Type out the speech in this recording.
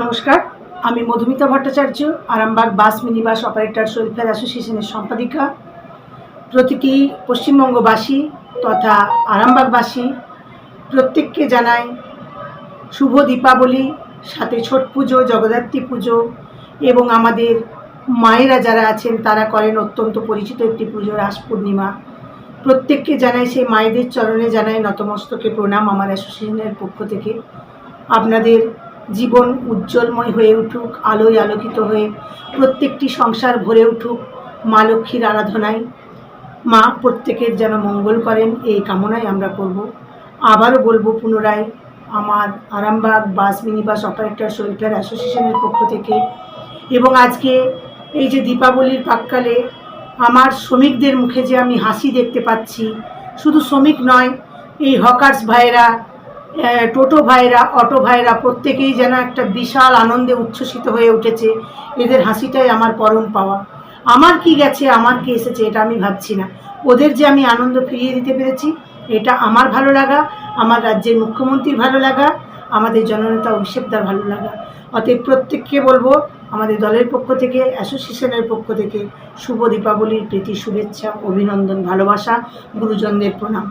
নমস্কার, আমি Madhumita Bhattacharya, Arambagh bus mini bus operator welfare অ্যাসোসিয়েশনের সম্পাদিকা। প্রতিটি পশ্চিমবঙ্গবাসী তথা আরামবাগবাসী প্রত্যেককে জানাই শুভ দীপাবলি, সাথে ছট পুজো, জগদ্ধাত্রী পুজো এবং আমাদের মায়েরা যারা আছেন তারা করেন অত্যন্ত পরিচিত একটি পুজো, রাস পূর্ণিমা। প্রত্যেককে জানাই সেই মায়েদের চরণে জানাই নতমস্তকে প্রণাম আমার অ্যাসোসিয়েশনের পক্ষ থেকে। আপনাদের জীবন উজ্জ্বলময় হয়ে উঠুক, আলোয় আলোকিত হয়ে প্রত্যেকটি সংসার ভরে উঠুক মা লক্ষ্মীর আরাধনায়। মা প্রত্যেকের যেন মঙ্গল করেন, এই কামনাই আমরা করব। আবারও বলব পুনরায়, আমার Arambagh bus mini bus operator welfare অ্যাসোসিয়েশনের পক্ষ থেকে এবং আজকে এই যে দীপাবলির প্রাককালে আমার শ্রমিকদের মুখে যে আমি হাসি দেখতে পাচ্ছি, শুধু শ্রমিক নয়, এই হকার্স ভাইয়েরা টোটো ভাইরা, অটো ভাইরা প্রত্যেকেই যেন একটা বিশাল আনন্দে উচ্ছ্বসিত হয়ে উঠেছে। এদের হাসিটাই আমার পরম পাওয়া। আমার কি গেছে, আমার কি এসেছে, এটা আমি ভাবছি না। ওদের যে আমি আনন্দ ফিরিয়ে দিতে পেরেছি, এটা আমার ভালো লাগা, আমার রাজ্যের মুখ্যমন্ত্রীর ভালো লাগা, আমাদের জননেতা অভিষেকদার ভালো লাগা। অতএব প্রত্যেককে বলব, আমাদের দলের পক্ষ থেকে, অ্যাসোসিয়েশনের পক্ষ থেকে, শুভ দীপাবলির প্রীতি, শুভেচ্ছা, অভিনন্দন, ভালোবাসা, গুরুজনদের প্রণাম।